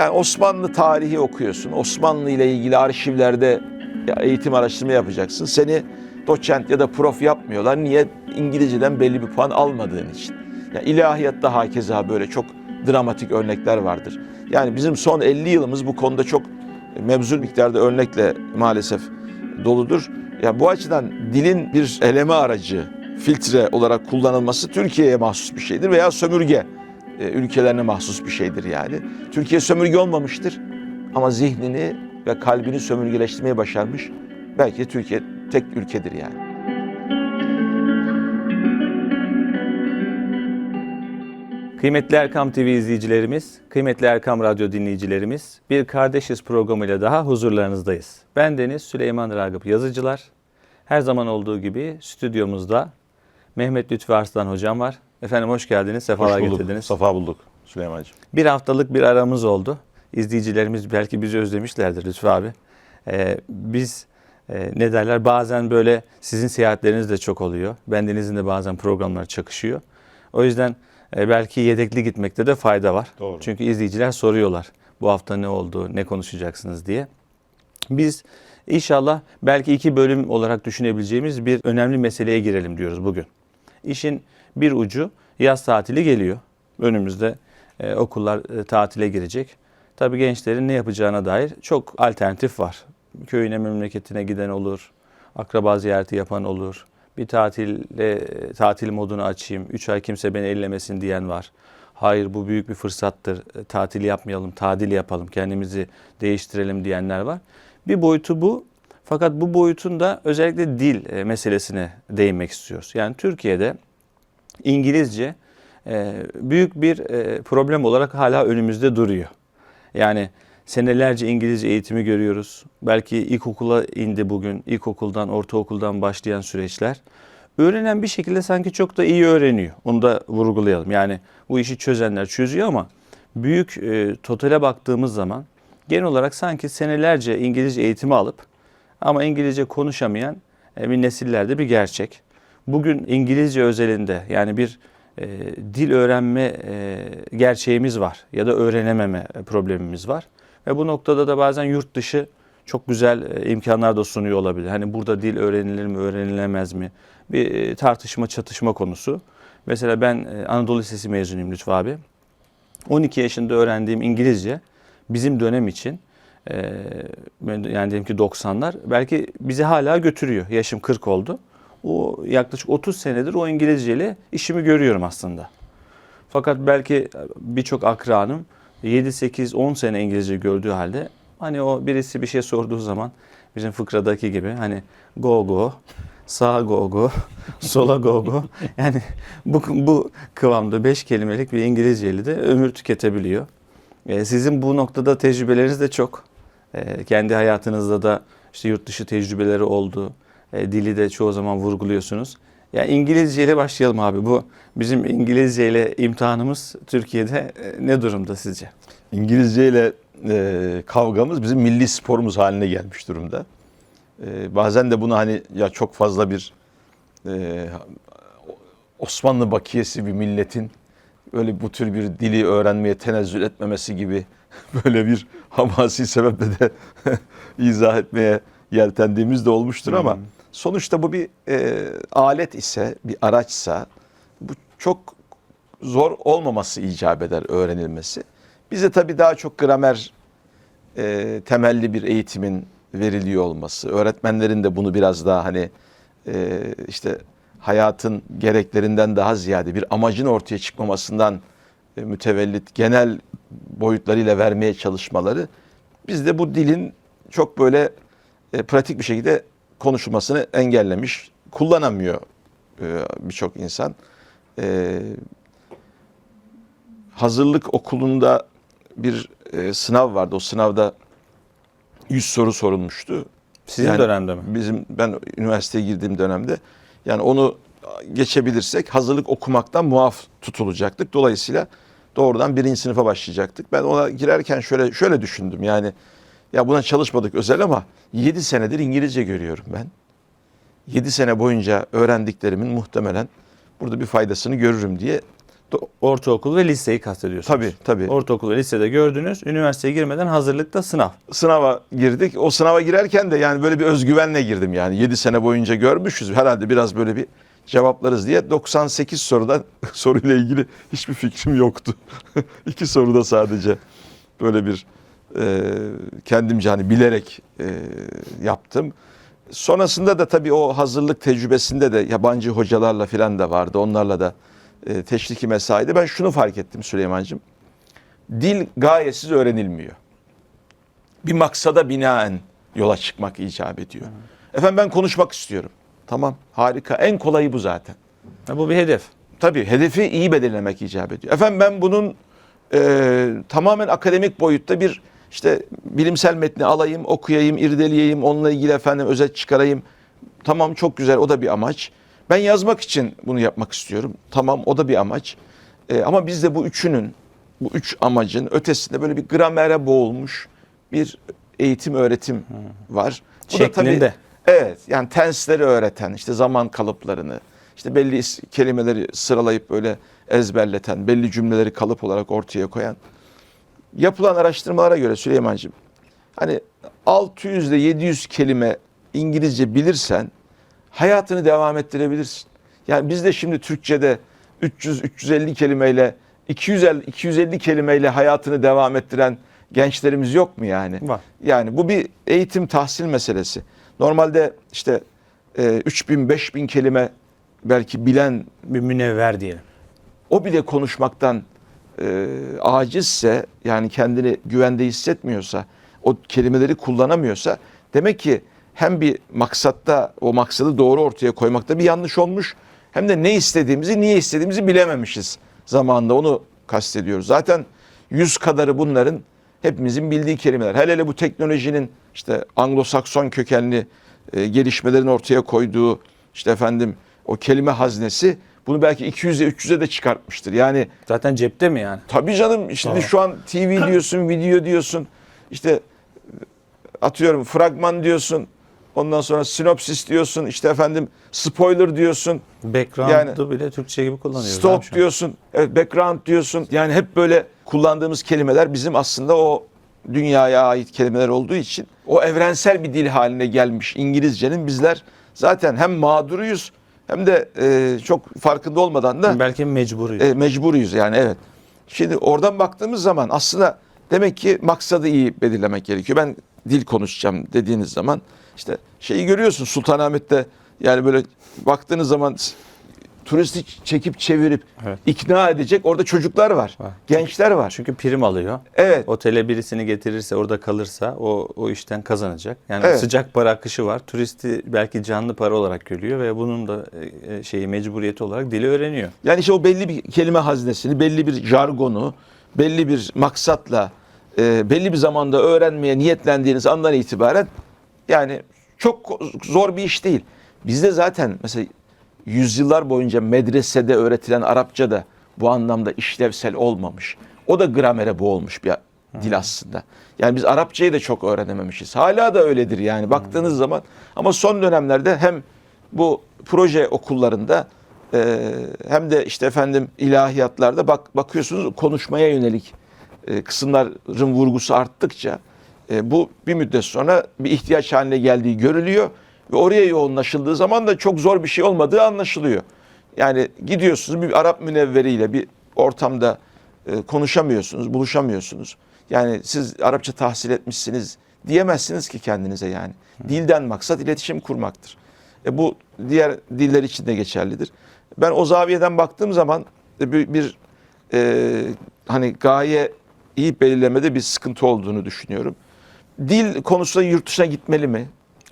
Yani Osmanlı tarihi okuyorsun. Osmanlı ile ilgili arşivlerde eğitim araştırma yapacaksın. Seni doçent ya da prof yapmıyorlar. Niye? İngilizceden belli bir puan almadığın için. Ya ilahiyatta hakeza böyle çok dramatik örnekler vardır. Yani bizim son 50 yılımız bu konuda çok mevzul miktarda örnekle maalesef doludur. Ya bu açıdan dilin bir eleme aracı, filtre olarak kullanılması Türkiye'ye mahsus bir şeydir veya sömürge ülkelerine mahsus bir şeydir yani. Türkiye sömürge olmamıştır ama zihnini ve kalbini sömürgeleştirmeyi başarmış. Belki de Türkiye tek ülkedir yani. Kıymetli Erkam TV izleyicilerimiz, kıymetli Erkam Radyo dinleyicilerimiz, bir Kardeşiz programıyla daha huzurlarınızdayız. Ben Deniz Süleyman Ragıp Yazıcılar. Her zaman olduğu gibi stüdyomuzda Mehmet Lütfü Arslan hocam var. Efendim hoş geldiniz, sefalar Hoş bulduk, getirdiniz. Safa bulduk Süleyman'cığım. Bir haftalık bir aramız oldu. İzleyicilerimiz belki bizi özlemişlerdir Lütfü abi. Ee, biz e, ne derler bazen böyle sizin seyahatleriniz de çok oluyor. Bendenizin de bazen programlar çakışıyor. O yüzden e, belki yedekli gitmekte de fayda var. Doğru. Çünkü izleyiciler soruyorlar bu hafta ne oldu, ne konuşacaksınız diye. Biz inşallah belki iki bölüm olarak düşünebileceğimiz bir önemli meseleye girelim diyoruz bugün. İşin bir ucu yaz tatili geliyor. Önümüzde e, okullar e, tatile girecek. Tabii gençlerin ne yapacağına dair çok alternatif var. Köyüne, memleketine giden olur, akraba ziyareti yapan olur. Bir tatille, tatil modunu açayım, 3 ay kimse beni ellemesin diyen var. Hayır bu büyük bir fırsattır, e, tatil yapmayalım, tadil yapalım, kendimizi değiştirelim diyenler var. Bir boyutu bu. Fakat bu boyutun da özellikle dil e, meselesine değinmek istiyoruz. Yani Türkiye'de İngilizce e, büyük bir e, problem olarak hala önümüzde duruyor. Yani senelerce İngilizce eğitimi görüyoruz. Belki ilkokula indi bugün, ilkokuldan, ortaokuldan başlayan süreçler. Öğrenen bir şekilde sanki çok da iyi öğreniyor. Onu da vurgulayalım. Yani bu işi çözenler çözüyor ama büyük e, totale baktığımız zaman genel olarak sanki senelerce İngilizce eğitimi alıp ama İngilizce konuşamayan e, bir nesillerde bir gerçek. Bugün İngilizce özelinde yani bir e, dil öğrenme e, gerçeğimiz var ya da öğrenememe problemimiz var. Ve bu noktada da bazen yurt dışı çok güzel e, imkanlar da sunuyor olabilir. Hani burada dil öğrenilir mi, öğrenilemez mi? Bir e, tartışma, çatışma konusu. Mesela ben e, Anadolu Lisesi mezunuyum Lütfü abi. 12 yaşında öğrendiğim İngilizce bizim dönem için yani diyelim ki 90'lar belki bizi hala götürüyor. Yaşım 40 oldu. O yaklaşık 30 senedir o İngilizceyle işimi görüyorum aslında. Fakat belki birçok akranım 7, 8, 10 sene İngilizce gördüğü halde hani o birisi bir şey sorduğu zaman bizim fıkradaki gibi hani go go, sağa go go, sola go go. Yani bu, bu kıvamda 5 kelimelik bir İngilizceyle de ömür tüketebiliyor. Ee, sizin bu noktada tecrübeleriniz de çok. Ee, kendi hayatınızda da işte yurt dışı tecrübeleri oldu. Ee, dili de çoğu zaman vurguluyorsunuz. Ya İngilizce ile başlayalım abi. Bu bizim İngilizce ile imtihanımız Türkiye'de e, ne durumda sizce? İngilizce ile e, kavgamız bizim milli sporumuz haline gelmiş durumda. E, bazen de bunu hani ya çok fazla bir e, Osmanlı bakiyesi bir milletin öyle bu tür bir dili öğrenmeye tenezzül etmemesi gibi böyle bir hamasi sebeple de izah etmeye yeltendiğimiz de olmuştur ama Hmm. Sonuçta bu bir e, alet ise, bir araçsa bu çok zor olmaması icap eder öğrenilmesi. Bize tabii daha çok gramer e, temelli bir eğitimin veriliyor olması, öğretmenlerin de bunu biraz daha hani e, işte hayatın gereklerinden daha ziyade bir amacın ortaya çıkmamasından e, mütevellit genel boyutlarıyla vermeye çalışmaları bizde bu dilin çok böyle e, pratik bir şekilde konuşulmasını engellemiş, kullanamıyor e, birçok insan. E, hazırlık okulunda bir e, sınav vardı. O sınavda 100 soru sorulmuştu. Sizin Yani dönemde mi? Bizim ben üniversiteye girdiğim dönemde yani onu geçebilirsek hazırlık okumaktan muaf tutulacaktık. Dolayısıyla doğrudan birinci sınıfa başlayacaktık. Ben ona girerken şöyle şöyle düşündüm. Yani ya buna çalışmadık özel ama 7 senedir İngilizce görüyorum ben. 7 sene boyunca öğrendiklerimin muhtemelen burada bir faydasını görürüm diye Ortaokul ve liseyi kastediyorsunuz. Tabii tabii. Ortaokul ve lisede gördünüz. Üniversiteye girmeden hazırlıkta sınav. sınava girdik. O sınava girerken de yani böyle bir özgüvenle girdim yani. 7 sene boyunca görmüşüz. Herhalde biraz böyle bir cevaplarız diye. 98 sorudan soruyla ilgili hiçbir fikrim yoktu. İki soruda sadece böyle bir e, kendimce hani bilerek e, yaptım. Sonrasında da tabii o hazırlık tecrübesinde de yabancı hocalarla filan da vardı. Onlarla da e, teşriki mesaiydi. Ben şunu fark ettim Süleyman'cığım. Dil gayesiz öğrenilmiyor bir maksada binaen yola çıkmak icap ediyor. Efendim ben konuşmak istiyorum. Tamam harika en kolayı bu zaten. Ha, bu bir hedef. Tabii hedefi iyi belirlemek icap ediyor. Efendim ben bunun e, tamamen akademik boyutta bir işte bilimsel metni alayım, okuyayım, irdeleyeyim, onunla ilgili efendim özet çıkarayım. Tamam çok güzel o da bir amaç. Ben yazmak için bunu yapmak istiyorum. Tamam o da bir amaç. E, ama bizde bu üçünün, bu üç amacın ötesinde böyle bir gramere boğulmuş bir eğitim öğretim var. Bu da tabii. Evet yani tensleri öğreten işte zaman kalıplarını işte belli kelimeleri sıralayıp böyle ezberleten belli cümleleri kalıp olarak ortaya koyan yapılan araştırmalara göre Süleyman'cığım hani 600 ile 700 kelime İngilizce bilirsen hayatını devam ettirebilirsin. Yani biz de şimdi Türkçe'de 300-350 kelimeyle 250, 250 kelimeyle hayatını devam ettiren gençlerimiz yok mu yani? Var. Yani bu bir eğitim tahsil meselesi. Normalde işte e, 3000 5000 kelime belki bilen Bir münevver diyelim. o bile konuşmaktan e, acizse yani kendini güvende hissetmiyorsa o kelimeleri kullanamıyorsa demek ki hem bir maksatta o maksadı doğru ortaya koymakta bir yanlış olmuş hem de ne istediğimizi niye istediğimizi bilememişiz zamanında onu kastediyoruz. Zaten yüz kadarı bunların hepimizin bildiği kelimeler. Hele hele bu teknolojinin işte Anglo-Sakson kökenli e, gelişmelerin ortaya koyduğu işte efendim o kelime haznesi bunu belki 200'e 300'e de çıkartmıştır. Yani Zaten cepte mi yani? tabii canım şimdi Tamam. şu an TV diyorsun, video diyorsun. işte atıyorum fragman diyorsun. Ondan sonra sinopsis diyorsun. işte efendim spoiler diyorsun. Background'u Yani- bile Türkçe gibi kullanıyoruz. an. diyorsun. Evet, background diyorsun. Yani hep böyle kullandığımız kelimeler bizim aslında o dünyaya ait kelimeler olduğu için o evrensel bir dil haline gelmiş İngilizcenin bizler zaten hem mağduruyuz hem de e, çok farkında olmadan da Belki mecburuyuz. e, mecburuyuz yani evet. Şimdi oradan baktığımız zaman aslında demek ki maksadı iyi belirlemek gerekiyor. Ben dil konuşacağım dediğiniz zaman işte şeyi görüyorsun Sultanahmet'te yani böyle baktığınız zaman turisti çekip çevirip Evet. ikna edecek orada çocuklar var. Var. Gençler var. Çünkü prim alıyor. Evet. Otele birisini getirirse orada kalırsa o o işten kazanacak. Yani Evet. sıcak para akışı var. Turisti belki canlı para olarak görüyor ve bunun da e, şeyi mecburiyeti olarak dili öğreniyor. Yani işte o belli bir kelime haznesini, belli bir jargonu, belli bir maksatla, e, belli bir zamanda öğrenmeye niyetlendiğiniz andan itibaren yani çok zor bir iş değil. Bizde zaten mesela yüzyıllar boyunca medresede öğretilen Arapça da bu anlamda işlevsel olmamış. O da gramere boğulmuş bir dil aslında. Yani biz Arapçayı da çok öğrenememişiz. Hala da öyledir yani baktığınız zaman. Ama son dönemlerde hem bu proje okullarında e, hem de işte efendim ilahiyatlarda bak bakıyorsunuz konuşmaya yönelik e, kısımların vurgusu arttıkça e, bu bir müddet sonra bir ihtiyaç haline geldiği görülüyor ve oraya yoğunlaşıldığı zaman da çok zor bir şey olmadığı anlaşılıyor. Yani gidiyorsunuz bir Arap münevveriyle bir ortamda e, konuşamıyorsunuz, buluşamıyorsunuz. Yani siz Arapça tahsil etmişsiniz diyemezsiniz ki kendinize yani. Dilden maksat iletişim kurmaktır. E bu diğer diller için de geçerlidir. Ben o zaviyeden baktığım zaman e, bir, bir e, hani gaye iyi belirlemede bir sıkıntı olduğunu düşünüyorum. Dil konusunda yurt dışına gitmeli mi?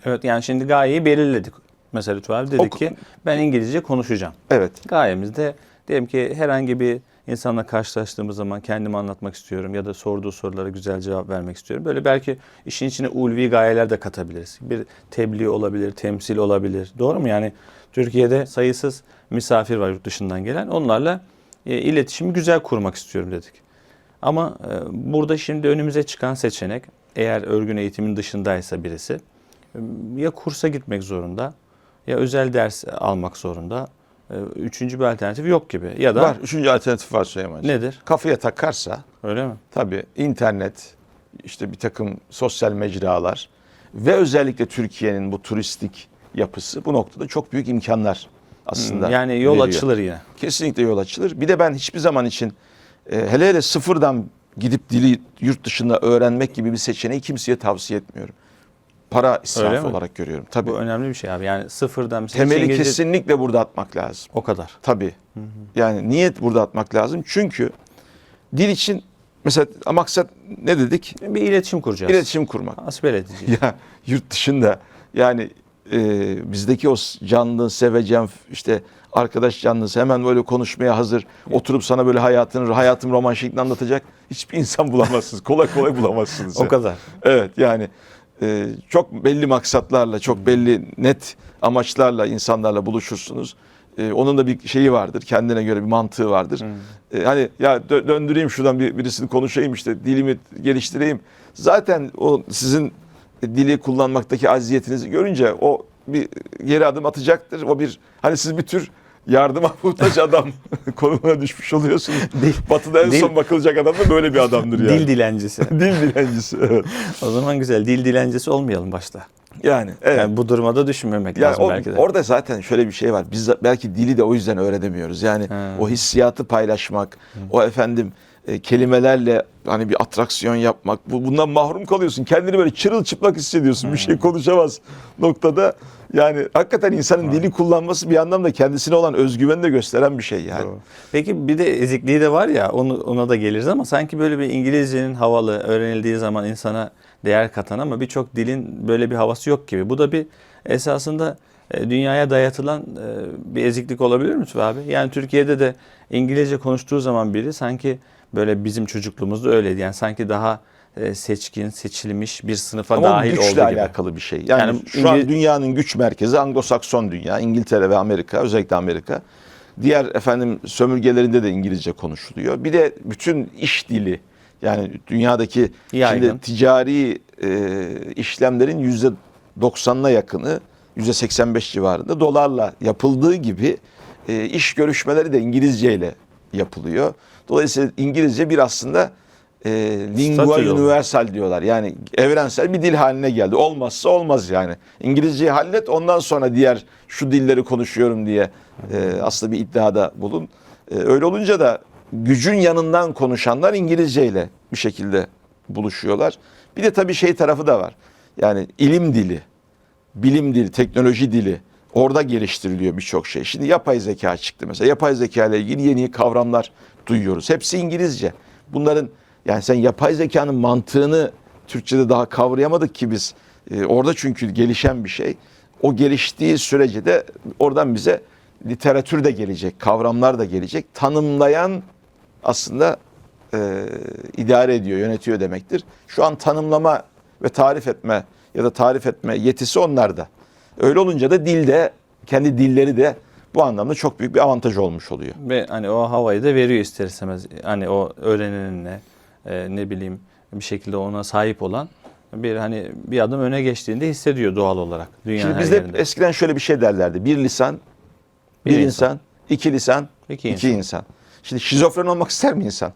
Evet yani şimdi gayeyi belirledik. Mesela abi dedik Oku- ki ben İngilizce konuşacağım. Evet. Gayemiz de diyelim ki herhangi bir insanla karşılaştığımız zaman kendimi anlatmak istiyorum ya da sorduğu sorulara güzel cevap vermek istiyorum. Böyle belki işin içine ulvi gayeler de katabiliriz. Bir tebliğ olabilir, temsil olabilir. Doğru mu? Yani Türkiye'de sayısız misafir var yurt dışından gelen. Onlarla e, iletişimi güzel kurmak istiyorum dedik. Ama e, burada şimdi önümüze çıkan seçenek eğer örgün eğitimin dışındaysa birisi ya kursa gitmek zorunda ya özel ders almak zorunda e, üçüncü bir alternatif yok gibi. Ya da Var. Üçüncü alternatif var Süleyman'cığım. nedir? Kafaya takarsa Öyle mi? tabii internet, işte bir takım sosyal mecralar ve özellikle Türkiye'nin bu turistik yapısı bu noktada çok büyük imkanlar aslında. Hmm, Yani yol veriyor. açılır yine. Kesinlikle yol açılır. Bir de ben hiçbir zaman için e, hele hele sıfırdan gidip dili yurt dışında öğrenmek gibi bir seçeneği kimseye tavsiye etmiyorum. Para israfı olarak görüyorum. Tabii. Bu önemli bir şey abi. Yani sıfırdan mesela Temeli İngilizce- kesinlikle burada atmak lazım. o kadar. Tabii. Yani niyet burada atmak lazım. Çünkü dil için mesela maksat ne dedik? Bir iletişim kuracağız. İletişim kurmak. Asbel edeceğiz. Ya yurt dışında yani e, bizdeki o canlı, sevecen işte arkadaş canlısı hemen böyle konuşmaya hazır. Oturup sana böyle hayatını, hayatım roman şeklinde anlatacak hiçbir insan bulamazsınız. kolay kolay bulamazsınız. o kadar. Evet yani e, çok belli maksatlarla, çok belli net amaçlarla insanlarla buluşursunuz. E, onun da bir şeyi vardır, kendine göre bir mantığı vardır. E, hani ya dö- döndüreyim şuradan bir, birisini konuşayım işte dilimi geliştireyim. Zaten o sizin dili kullanmaktaki aziyetinizi görünce o bir geri adım atacaktır. O bir hani siz bir tür yardıma muhtaç adam konumuna düşmüş oluyorsunuz. Batı'da en Dil- son bakılacak adam da böyle bir adamdır yani. Dil dilencisi. Dil dilencisi evet. o zaman güzel. Dil dilencisi olmayalım başta. Yani evet. Yani bu duruma da düşünmemek Yani lazım o- belki de. orada zaten şöyle bir şey var. Biz belki dili de o yüzden öğrenemiyoruz. Yani Ha. o hissiyatı paylaşmak, o efendim e, kelimelerle hani bir atraksiyon yapmak. Bu bundan mahrum kalıyorsun. Kendini böyle çırılçıplak hissediyorsun. Bir şey konuşamaz noktada. Yani hakikaten insanın dili kullanması bir anlamda kendisine olan özgüveni de gösteren bir şey yani. Doğru. Peki bir de ezikliği de var ya onu ona da geliriz ama sanki böyle bir İngilizcenin havalı öğrenildiği zaman insana değer katan ama birçok dilin böyle bir havası yok gibi. Bu da bir esasında e, dünyaya dayatılan e, bir eziklik olabilir mi abi? Yani Türkiye'de de İngilizce konuştuğu zaman biri sanki böyle bizim çocukluğumuzda öyleydi. Yani sanki daha e, seçkin, seçilmiş bir sınıfa Ama dahil güçle olduğu gibi. alakalı bir şey. Yani, Yani şu an dünyanın güç merkezi Anglo-Sakson dünya, İngiltere ve Amerika, özellikle Amerika. Diğer efendim sömürgelerinde de İngilizce konuşuluyor. Bir de bütün iş dili yani dünyadaki Yaygın. şimdi ticari e, işlemlerin yüzde 90'ına yakını yüzde 85 civarında dolarla yapıldığı gibi e, iş görüşmeleri de İngilizce ile yapılıyor. Dolayısıyla İngilizce bir aslında e, lingua universal diyorlar. Yani evrensel bir dil haline geldi. Olmazsa olmaz yani. İngilizceyi hallet ondan sonra diğer şu dilleri konuşuyorum diye e, aslında bir iddiada bulun. E, öyle olunca da gücün yanından konuşanlar İngilizceyle bir şekilde buluşuyorlar. Bir de tabii şey tarafı da var. Yani ilim dili, bilim dili, teknoloji dili orada geliştiriliyor birçok şey. Şimdi yapay zeka çıktı mesela. Yapay zeka ile ilgili yeni kavramlar duyuyoruz. Hepsi İngilizce. Bunların yani sen yapay zekanın mantığını Türkçe'de daha kavrayamadık ki biz. Ee, orada çünkü gelişen bir şey. O geliştiği sürece de oradan bize literatür de gelecek, kavramlar da gelecek. Tanımlayan aslında e, idare ediyor, yönetiyor demektir. Şu an tanımlama ve tarif etme ya da tarif etme yetisi onlarda. Öyle olunca da dilde, kendi dilleri de bu anlamda çok büyük bir avantaj olmuş oluyor. Ve hani o havayı da veriyor ister istemez. Hani o öğrenenine e, ne bileyim bir şekilde ona sahip olan bir hani bir adım öne geçtiğinde hissediyor doğal olarak dünyanın Şimdi her bizde yerinde. eskiden şöyle bir şey derlerdi. Bir lisan, bir, Bir insan, insan. iki lisan, İki iki, insan. insan. Şimdi şizofren olmak ister mi insan?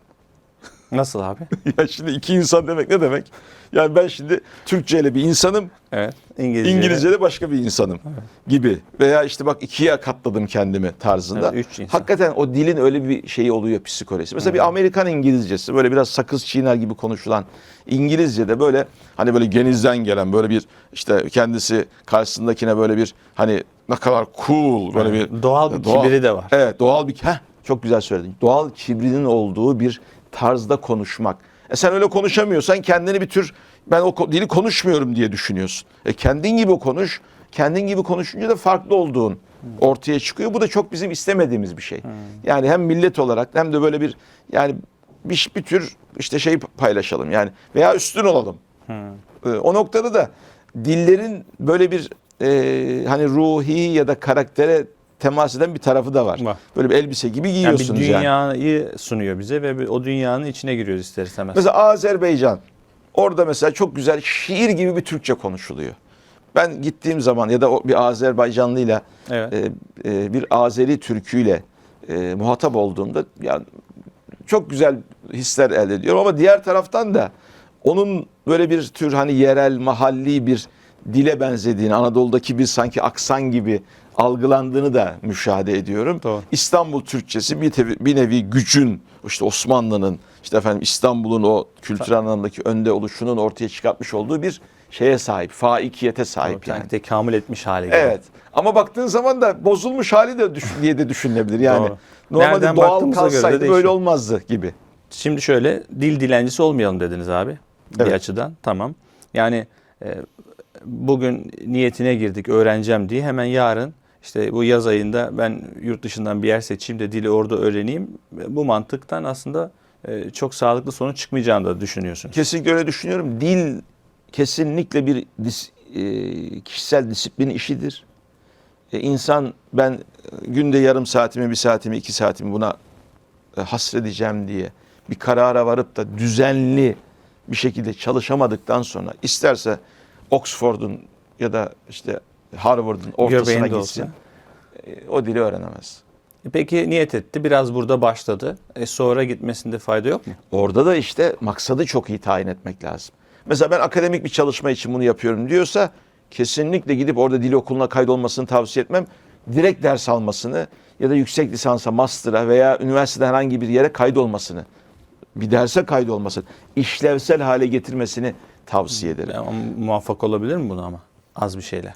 Nasıl abi? ya şimdi iki insan demek ne demek? Yani ben şimdi Türkçe ile bir insanım, Evet. İngilizce. İngilizce'de başka bir insanım gibi. Veya işte bak ikiye katladım kendimi tarzında. Evet, üç insan. Hakikaten o dilin öyle bir şeyi oluyor psikolojisi. Mesela bir Amerikan İngilizcesi böyle biraz sakız çiğner gibi konuşulan İngilizce'de böyle hani böyle genizden gelen böyle bir işte kendisi karşısındakine böyle bir hani ne kadar cool böyle bir Doğal bir kibiri de var. Evet doğal bir heh, çok güzel söyledin. Doğal kibrinin olduğu bir tarzda konuşmak. E sen öyle konuşamıyorsan kendini bir tür ben o dili konuşmuyorum diye düşünüyorsun. E kendin gibi konuş. Kendin gibi konuşunca da farklı olduğun ortaya çıkıyor. Bu da çok bizim istemediğimiz bir şey. Yani hem millet olarak hem de böyle bir yani bir, bir tür işte şey paylaşalım yani veya üstün olalım. E, o noktada da dillerin böyle bir e, hani ruhi ya da karaktere temas eden bir tarafı da var. Var. Böyle bir elbise gibi Yani bir giyiyorsunuz yani. dünyayı sunuyor bize ve o dünyanın içine giriyoruz ister istemez. Mesela Azerbaycan. Orada mesela çok güzel şiir gibi bir Türkçe konuşuluyor. Ben gittiğim zaman ya da bir Azerbaycanlıyla Evet. e, e, bir Azeri türküyle e, muhatap olduğumda ya çok güzel hisler elde ediyorum ama diğer taraftan da onun böyle bir tür hani yerel mahalli bir dile benzediğini Anadolu'daki bir sanki aksan gibi algılandığını da müşahede ediyorum. Doğru. İstanbul Türkçesi bir, tevi- bir nevi gücün işte Osmanlı'nın işte efendim İstanbul'un o kültürel anlamdaki önde oluşunun ortaya çıkartmış olduğu bir şeye sahip, faikiyete sahip yani. Yani tekamül etmiş hale geldi. Evet. Ama baktığın zaman da bozulmuş hali de düşün, diye de düşünülebilir. Yani Doğru. normalde Nereden doğal kalsaydı böyle olmazdı gibi. Şimdi şöyle dil dilencisi olmayalım dediniz abi. Bir Evet. açıdan tamam. Yani e, bugün niyetine girdik öğreneceğim diye hemen yarın işte bu yaz ayında ben yurt dışından bir yer seçeyim de dili orada öğreneyim. Bu mantıktan aslında e, çok sağlıklı sonuç çıkmayacağını da düşünüyorsunuz. Kesinlikle öyle düşünüyorum. Dil kesinlikle bir dis- e, kişisel disiplin işidir. E, insan ben günde yarım saatimi, bir saatimi, iki saatimi buna hasredeceğim diye bir karara varıp da düzenli bir şekilde çalışamadıktan sonra isterse Oxford'un ya da işte Harvard'ın ortasına Göbeğinde gitsin. olsa. e, O dili öğrenemez. E Peki niyet etti biraz burada başladı. E sonra gitmesinde fayda yok mu? Orada da işte maksadı çok iyi tayin etmek lazım. Mesela ben akademik bir çalışma için bunu yapıyorum diyorsa kesinlikle gidip orada dil okuluna kaydolmasını tavsiye etmem. Direkt ders almasını ya da yüksek lisansa, master'a veya üniversitede herhangi bir yere kaydolmasını, bir derse kaydolmasını, işlevsel hale getirmesini tavsiye ederim. Ama muvaffak olabilir mi buna ama? Az bir şeyle.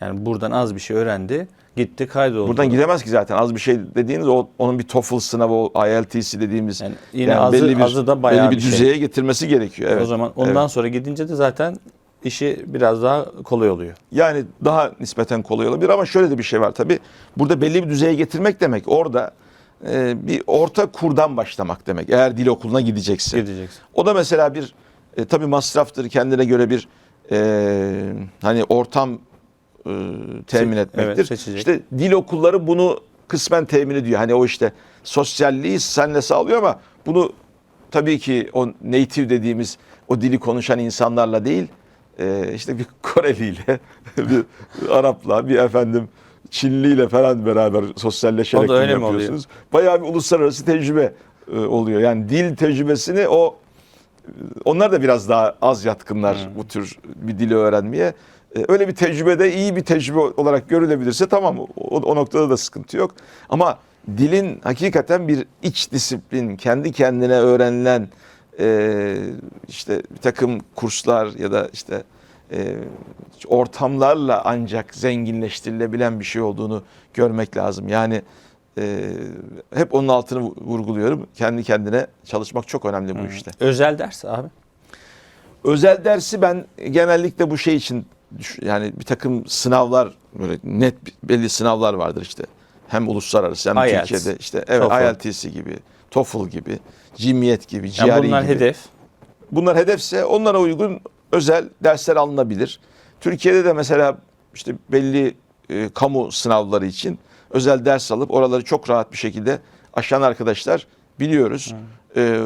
Yani buradan az bir şey öğrendi. Gitti kaydoldu. Buradan gidemez ki zaten az bir şey dediğiniz o onun bir TOEFL sınavı, o IELTS dediğimiz Yani yine azı- azı da bayağı belli bir, bir şey. düzeye getirmesi gerekiyor. Evet. O zaman ondan Evet. sonra gidince de zaten işi biraz daha kolay oluyor. Yani daha nispeten kolay olabilir ama şöyle de bir şey var tabii. Burada belli bir düzeye getirmek demek orada e, bir orta kurdan başlamak demek. Eğer dil okuluna gidecekse. Gideceksin. O da mesela bir e, tabii masraftır kendine göre bir e, hani ortam e, temin etmektir. evet, seçecek. işte dil okulları bunu kısmen temin ediyor. Hani o işte sosyalliği senle sağlıyor ama bunu tabii ki o native dediğimiz o dili konuşan insanlarla değil e, işte bir Koreliyle, bir Arapla, bir efendim Çinliyle falan beraber sosyalleşerek bunu yapıyorsunuz. Bayağı bir uluslararası tecrübe e, oluyor. Yani dil tecrübesini o onlar da biraz daha az yatkınlar bu tür bir dili öğrenmeye. E, Öyle bir tecrübede iyi bir tecrübe olarak görülebilirse tamam o, o noktada da sıkıntı yok. Ama dilin hakikaten bir iç disiplin, kendi kendine öğrenilen e, işte bir takım kurslar ya da işte e, ortamlarla ancak zenginleştirilebilen bir şey olduğunu görmek lazım. Yani e, hep onun altını vurguluyorum. Kendi kendine çalışmak çok önemli bu işte. Özel ders abi. Özel dersi ben genellikle bu şey için yani bir takım sınavlar böyle net belli sınavlar vardır işte. Hem uluslararası hem IELTS, Türkiye'de işte evet TOEFL. IELTS gibi, TOEFL gibi, cimiyet gibi, Yani GRE bunlar gibi. hedef. Bunlar hedefse onlara uygun özel dersler alınabilir. Türkiye'de de mesela işte belli e, kamu sınavları için özel ders alıp oraları çok rahat bir şekilde aşan arkadaşlar biliyoruz. E,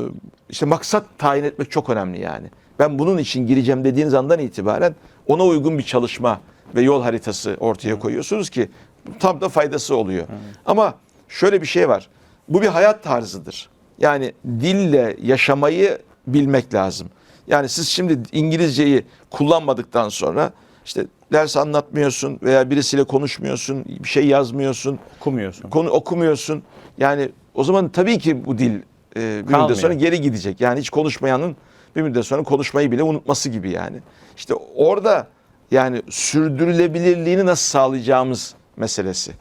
işte maksat tayin etmek çok önemli yani. Ben bunun için gireceğim dediğiniz andan itibaren ona uygun bir çalışma ve yol haritası ortaya koyuyorsunuz ki tam da faydası oluyor. Ama şöyle bir şey var. Bu bir hayat tarzıdır. Yani dille yaşamayı bilmek lazım. Yani siz şimdi İngilizceyi kullanmadıktan sonra işte ders anlatmıyorsun veya birisiyle konuşmuyorsun, bir şey yazmıyorsun, Okumuyorsun. konu okumuyorsun. Yani o zaman tabii ki bu dil e, bir müddet sonra geri gidecek. Yani hiç konuşmayanın bir müddet sonra konuşmayı bile unutması gibi yani. İşte orada yani sürdürülebilirliğini nasıl sağlayacağımız meselesi.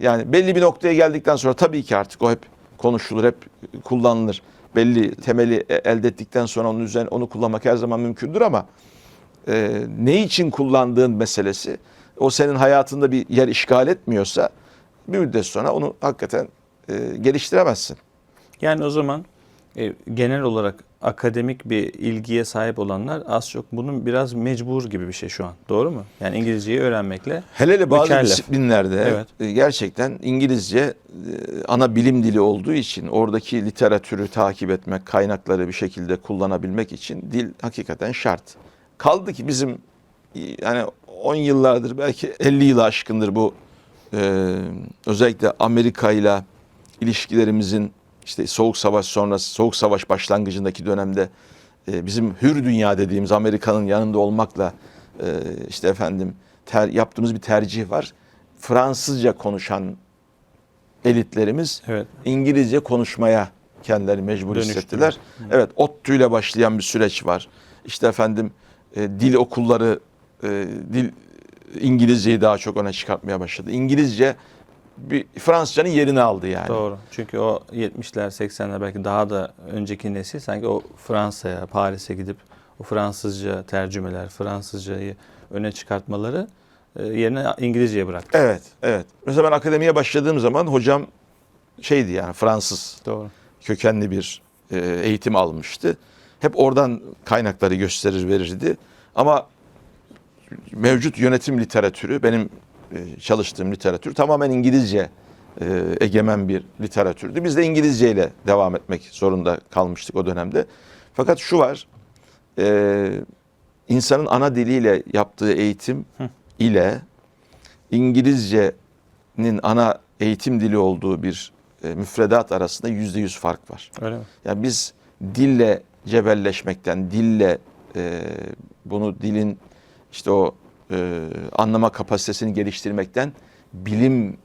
Yani belli bir noktaya geldikten sonra tabii ki artık o hep konuşulur, hep kullanılır. Belli temeli e- elde ettikten sonra onun üzerine onu kullanmak her zaman mümkündür ama e, ne için kullandığın meselesi o senin hayatında bir yer işgal etmiyorsa bir müddet sonra onu hakikaten e, geliştiremezsin. Yani o zaman e, genel olarak akademik bir ilgiye sahip olanlar az çok bunun biraz mecbur gibi bir şey şu an. Doğru mu? Yani İngilizceyi öğrenmekle Hele hele bazı Mükellef. disiplinlerde Evet. e, gerçekten İngilizce e, ana bilim dili olduğu için oradaki literatürü takip etmek, kaynakları bir şekilde kullanabilmek için dil hakikaten şart. Kaldı ki bizim e, yani 10 yıllardır belki 50 yılı aşkındır bu özellikle Amerika ile ilişkilerimizin işte Soğuk Savaş sonrası, Soğuk Savaş başlangıcındaki dönemde e, bizim hür dünya dediğimiz Amerika'nın yanında olmakla e, işte efendim ter, yaptığımız bir tercih var. Fransızca konuşan elitlerimiz Evet. İngilizce konuşmaya kendileri mecbur hissettiler. Evet, ODTÜ ile başlayan bir süreç var. İşte efendim e, dil okulları e, dil İngilizceyi daha çok öne çıkartmaya başladı. İngilizce bir Fransızcanın yerini aldı yani. Doğru. Çünkü o 70'ler 80'ler belki daha da önceki nesil sanki o Fransa'ya, Paris'e gidip o Fransızca tercümeler, Fransızcayı öne çıkartmaları e, yerine İngilizceye bıraktı. Evet, evet. Mesela ben akademiye başladığım zaman hocam şeydi yani Fransız Doğru. kökenli bir e, eğitim almıştı. Hep oradan kaynakları gösterir verirdi. Ama mevcut yönetim literatürü benim çalıştığım literatür tamamen İngilizce e, egemen bir literatürdü. Biz de İngilizceyle devam etmek zorunda kalmıştık o dönemde. Fakat şu var, e, insanın ana diliyle yaptığı eğitim ile İngilizcenin ana eğitim dili olduğu bir e, müfredat arasında yüzde yüz fark var. Öyle mi? Yani biz dille cebelleşmekten, dille e, bunu dilin işte o e, anlama kapasitesini geliştirmekten bilim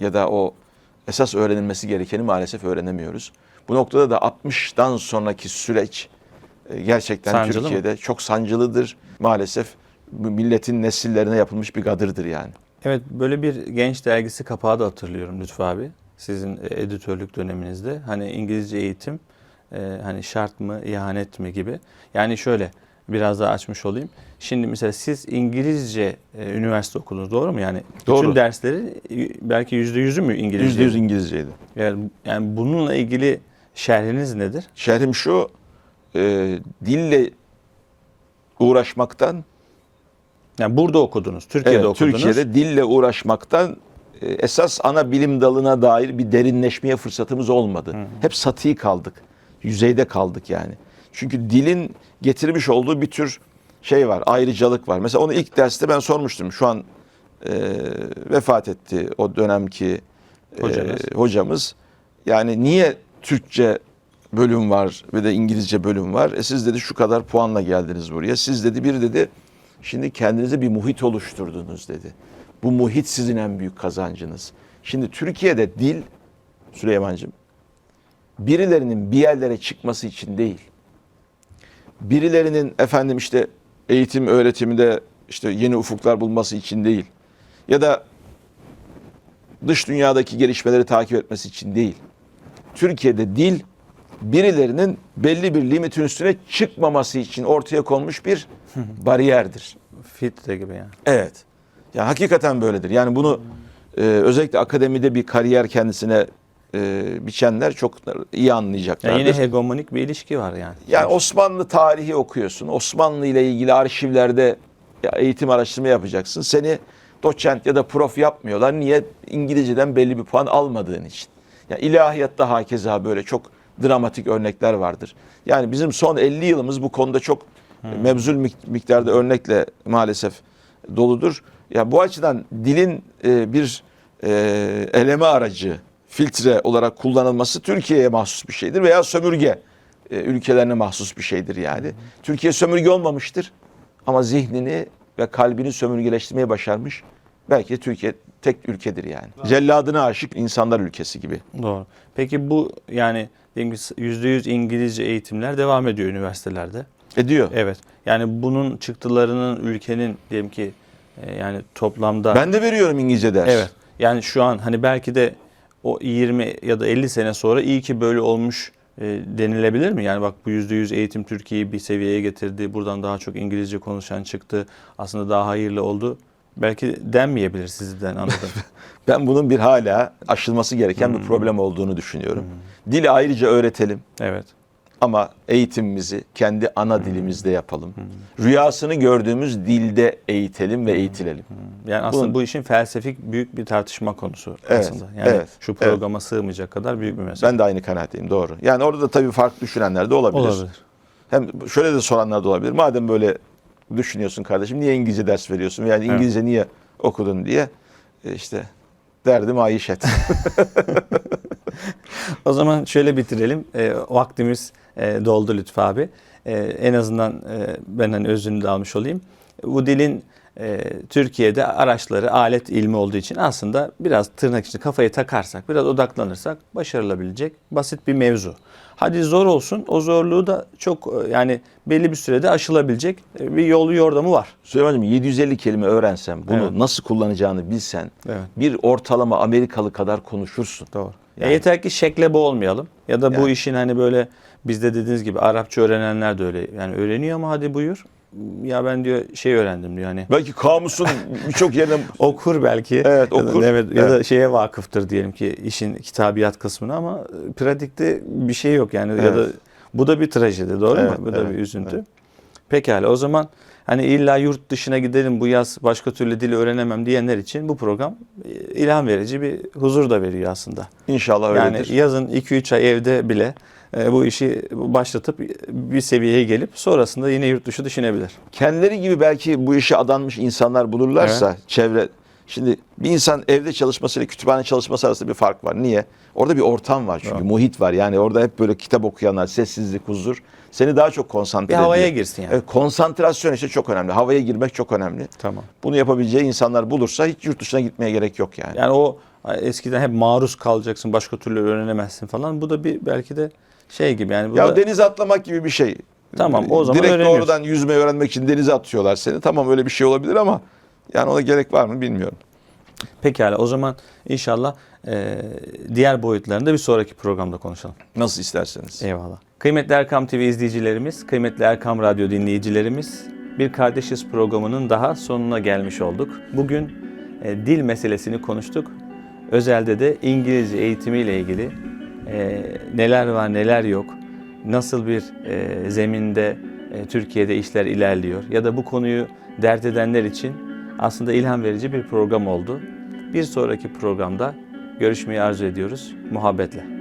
ya da o esas öğrenilmesi gerekeni maalesef öğrenemiyoruz. Bu noktada da 60'tan sonraki süreç e, gerçekten Sancılı mı? Türkiye'de çok sancılıdır. Maalesef milletin nesillerine yapılmış bir gadırdır yani. Evet böyle bir genç dergisi kapağı da hatırlıyorum Lütfü abi. Sizin e, editörlük döneminizde. Hani İngilizce eğitim e, hani şart mı ihanet mi gibi. Yani şöyle biraz daha açmış olayım. Şimdi mesela siz İngilizce e, üniversite okudunuz doğru mu? Yani Doğru. bütün dersleri belki yüzde yüzü mü İngilizce? Yüzde yüz İngilizceydi. Yani, yani bununla ilgili şerhiniz nedir? Şerhim şu, e, dille uğraşmaktan Yani burada okudunuz, Türkiye'de Evet, okudunuz. Türkiye'de dille uğraşmaktan e, esas ana bilim dalına dair bir derinleşmeye fırsatımız olmadı. Hep satî kaldık. Yüzeyde kaldık yani. Çünkü dilin getirmiş olduğu bir tür şey var, ayrıcalık var. Mesela onu ilk derste ben sormuştum. Şu an e, vefat etti o dönemki e, Hocamız. hocamız. Yani niye Türkçe bölüm var ve de İngilizce bölüm var? E siz dedi şu kadar puanla geldiniz buraya. Siz dedi bir dedi şimdi kendinize bir muhit oluşturdunuz dedi. Bu muhit sizin en büyük kazancınız. Şimdi Türkiye'de dil Süleyman'cığım birilerinin bir yerlere çıkması için değil. Birilerinin efendim işte eğitim öğretiminde işte yeni ufuklar bulması için değil. Ya da dış dünyadaki gelişmeleri takip etmesi için değil. Türkiye'de dil birilerinin belli bir limitin üstüne çıkmaması için ortaya konmuş bir bariyerdir. Filtre gibi yani. Evet. Yani hakikaten böyledir. Yani bunu e, özellikle akademide bir kariyer kendisine e, biçenler çok iyi Yani anlayacaklardır. yine hegemonik bir ilişki var yani. Yani Osmanlı tarihi okuyorsun. Osmanlı ile ilgili arşivlerde eğitim araştırma yapacaksın. Seni doçent ya da prof yapmıyorlar. Niye? İngilizceden belli bir puan almadığın için. Ya ilahiyatta hakeza böyle çok dramatik örnekler vardır. Yani bizim son 50 yılımız bu konuda çok mevzul mik- miktarda örnekle maalesef doludur. Ya bu açıdan dilin e, bir e, eleme aracı, filtre olarak kullanılması Türkiye'ye mahsus bir şeydir veya sömürge e, ülkelerine mahsus bir şeydir yani. Türkiye sömürge olmamıştır ama zihnini ve kalbini sömürgeleştirmeye başarmış. Belki de Türkiye tek ülkedir yani. Celladına aşık insanlar ülkesi gibi. Doğru. Peki bu yani diyelim ki %100 İngilizce eğitimler devam ediyor üniversitelerde. Ediyor. Evet. Yani bunun çıktılarının ülkenin diyelim ki e, yani toplamda Ben de veriyorum İngilizce ders. Evet. Yani şu an hani belki de o 20 ya da 50 sene sonra iyi ki böyle olmuş e, denilebilir mi? Yani bak bu %100 eğitim Türkiye'yi bir seviyeye getirdi. Buradan daha çok İngilizce konuşan çıktı. Aslında daha hayırlı oldu. Belki denmeyebilir sizden anladım. Ben bunun bir hala aşılması gereken bir problem olduğunu düşünüyorum. Dili ayrıca öğretelim. evet. Ama eğitimimizi kendi ana dilimizde yapalım. Rüyasını gördüğümüz dilde eğitelim ve eğitilelim. Yani aslında Bunun- bu işin felsefik büyük bir tartışma konusu Evet, aslında. Yani evet, şu programa sığmayacak kadar büyük bir mesele. Ben de aynı kanaatteyim doğru. Yani orada da tabii farklı düşünenler de olabilir. Olabilir. Hem şöyle de soranlar da olabilir. Madem böyle düşünüyorsun kardeşim? Niye İngilizce ders veriyorsun? Yani İngilizce niye okudun diye e, işte derdim ayişet. O zaman şöyle bitirelim. E, vaktimiz e, doldu Lütfü abi. E, en azından e, ben hani özünü de almış olayım. Bu dilin e, Türkiye'de araçları alet ilmi olduğu için aslında biraz tırnak içinde kafayı takarsak, biraz odaklanırsak başarılabilecek basit bir mevzu. Hadi zor olsun, o zorluğu da çok e, yani belli bir sürede aşılabilecek e, bir yolu yordamı var. Süleyman'cığım 750 kelime öğrensen, bunu Evet. nasıl kullanacağını bilsen, Evet. bir ortalama Amerikalı kadar konuşursun. Doğru. Yani- Ya yeter ki şekle boğulmayalım. Ya da bu Yani. işin hani böyle bizde dediğiniz gibi Arapça öğrenenler de öyle. Yani öğreniyor ama hadi buyur. Ya ben diyor şey öğrendim diyor hani. Belki kamusun birçok yerine Okur belki. Evet, Ya da- okur. evet, ya da şeye vakıftır diyelim ki işin kitabiyat kısmına ama e, pratikte bir şey yok yani ya Evet. da bu da bir trajedi doğru Evet, mu? Bu da evet, bir üzüntü. evet. Pekala o zaman hani illa yurt dışına gidelim bu yaz başka türlü dili öğrenemem diyenler için bu program e, ilham verici bir huzur da veriyor aslında. inşallah Yani öyledir. yazın 2-3 ay evde bile e, bu işi başlatıp bir seviyeye gelip sonrasında yine yurt dışı düşünebilir. kendileri gibi belki bu işe adanmış insanlar bulurlarsa çevre şimdi bir insan evde çalışmasıyla kütüphane çalışması arasında bir fark var. Niye? Orada bir ortam var çünkü Doğru. muhit var. Yani orada hep böyle kitap okuyanlar, sessizlik, huzur seni daha çok konsantre Bir ediyor. havaya girsin yani. Evet, konsantrasyon işte çok önemli. Havaya girmek çok önemli. Tamam. Bunu yapabileceği insanlar bulursa hiç yurt dışına gitmeye gerek yok yani. Yani o eskiden hep maruz kalacaksın, başka türlü öğrenemezsin falan. Bu da bir belki de şey gibi yani bu ya da denize atlamak gibi bir şey. Tamam, o zaman Direkt öğreniyorsun. doğrudan yüzmeyi öğrenmek için denize atıyorlar seni. Tamam öyle bir şey olabilir ama yani ona gerek var mı bilmiyorum. pekala o zaman inşallah e, diğer boyutlarında bir sonraki programda konuşalım. Nasıl isterseniz. Eyvallah. Kıymetli Erkam TV izleyicilerimiz, kıymetli Erkam Radyo dinleyicilerimiz, bir Kardeşiz programının daha sonuna gelmiş olduk. Bugün e, dil meselesini konuştuk. Özelde de İngilizce eğitimiyle ilgili e, neler var neler yok, nasıl bir e, zeminde e, Türkiye'de işler ilerliyor ya da bu konuyu dert edenler için aslında ilham verici bir program oldu. Bir sonraki programda görüşmeyi arzu ediyoruz. Muhabbetle.